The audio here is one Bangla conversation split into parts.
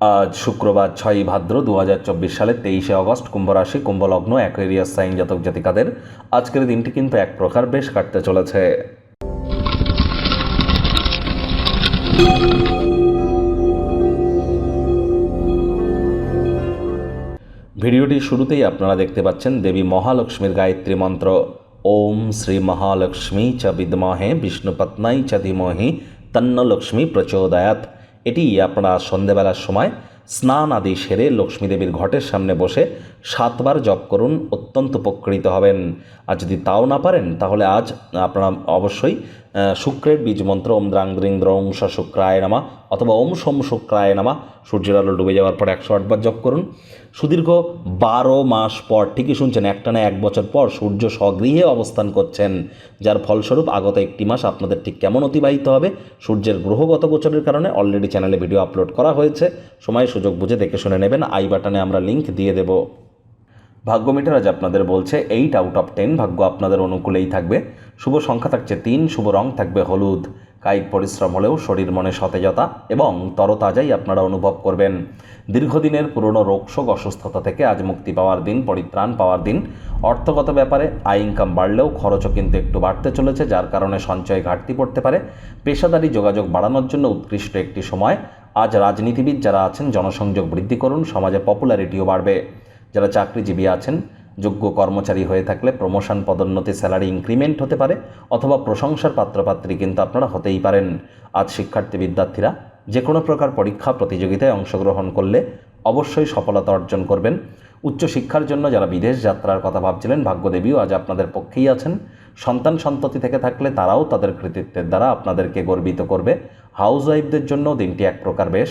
আজ শুক্রবার ছয়ই ভাদ্র দু হাজার চব্বিশ সালের তেইশে অগস্ট কুম্ভ রাশি কুম্ভ লগ্ন অ্যাকোয়ারিয়াস সাইন জাতক জাতিকাদের। আজকের দিনটি কিন্তু এক প্রকার বেশ কাটতে চলেছে। ভিডিওটির শুরুতেই আপনারা দেখতে পাচ্ছেন দেবী মহালক্ষ্মীর গায়ত্রী মন্ত্র। ওম শ্রী মহালক্ষ্মী চ বিদ্মহে বিষ্ণুপত্নাই চ ধীমহি তন্ন লক্ষ্মী প্রচোদয়াত এটি আপনারা সন্ধেবেলার সময় স্নান আদি সেরে লক্ষ্মীদেবীর ঘটের সামনে বসে সাতবার জপ করুন, অত্যন্ত উপকৃত হবেন। আর যদি তাও না পারেন, তাহলে আজ আপনারা অবশ্যই শুক্রের বীজ মন্ত্র ওম দ্রাং দ্রিং দ্রং স শুক্রায় নামা, অথবা ওম সোম শুক্রায় নামা। সূর্যের আলো ডুবে যাওয়ার পর একশো আটবার জপ করুন। সুদীর্ঘ বারো মাস পর, ঠিকই শুনছেন, একটা না এক বছর পর সূর্য স্বগৃহে অবস্থান করছেন, যার ফলস্বরূপ আগত একটি মাস আপনাদের ঠিক কেমন অতিবাহিত হবে? সূর্যের গ্রহগত গোচরের কারণে অলরেডি চ্যানেলে ভিডিও আপলোড করা হয়েছে। সময় সুযোগ বুঝে দেখে শুনে নেবেন, আই বাটনে আমরা লিঙ্ক দিয়ে দেবো। ভাগ্য মিটার আজ আপনাদের বলছে এইট আউট অফ টেন ভাগ্য আপনাদের অনুকূলেই থাকবে। শুভ সংখ্যা থাকছে তিন, শুভ রং থাকবে হলুদ। কায়িক পরিশ্রম হলেও শরীর মনে সতেজতা এবং তরতাজাই আপনারা অনুভব করবেন। দীর্ঘদিনের পুরনো রোগশোক অসুস্থতা থেকে আজ মুক্তি পাওয়ার দিন, পরিত্রাণ পাওয়ার দিন। অর্থগত ব্যাপারে আয় ইনকাম বাড়লেও খরচও কিন্তু একটু বাড়তে চলেছে, যার কারণে সঞ্চয় ঘাটতি পড়তে পারে। পেশাদারি যোগাযোগ বাড়ানোর জন্য উৎকৃষ্ট একটি সময়। আজ রাজনীতিবিদ যারা আছেন, জনসংযোগ বৃদ্ধি করুন, সমাজে পপুলারিটিও বাড়বে। যারা চাকরিজীবী আছেন, যোগ্য কর্মচারী হয়ে থাকলে প্রমোশন পদোন্নতি স্যালারি ইনক্রিমেন্ট হতে পারে অথবা প্রশংসার পাত্রপাত্রী কিন্তু আপনারা হতেই পারেন। আজ শিক্ষার্থী বিদ্যার্থীরা যে কোনো প্রকার পরীক্ষা প্রতিযোগিতায় অংশগ্রহণ করলে অবশ্যই সফলতা অর্জন করবেন। উচ্চশিক্ষার জন্য যারা বিদেশ যাত্রার কথা ভাবছিলেন, ভাগ্যদেবীও আজ আপনাদের পক্ষেই আছেন। সন্তান সন্ততি থেকে থাকলে তারাও তাদের কৃতিত্বের দ্বারা আপনাদেরকে গর্বিত করবে। হাউস ওয়াইফদের জন্য দিনটি এক প্রকার বেশ।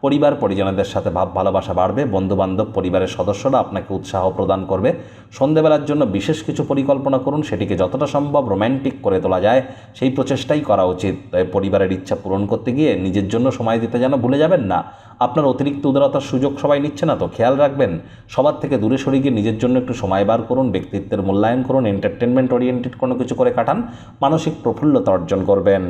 পরিবার, পরিজনদের সাথে ভাব, ভালোবাসা বাড়বে, বন্ধুবান্ধব, পরিবারের সদস্যরা আপনাকে উৎসাহ প্রদান করবে। সন্ধেবেলার জন্য বিশেষ কিছু পরিকল্পনা করুন, সেটিকে যতটা সম্ভব রোম্যান্টিক করে তোলা যায়। সেই প্রচেষ্টাই করা উচিত। তাই পরিবারের ইচ্ছা পূরণ করতে গিয়ে নিজের জন্য সময় দিতে যেন ভুলে যাবেন না। আপনার অতিরিক্ত উদারতার সুযোগ সবাই নিচ্ছে না তো, খেয়াল রাখবেন। সবার থেকে দূরে সরে গিয়ে নিজের জন্য একটু সময় বার করুন, ব্যক্তিত্বের মূল্যায়ন করুন এন্টারটেনমেন্ট ওরিয়েন্টেড কোনো কিছু করে কাটান, মানসিক প্রফুল্লতা অর্জন করবেন।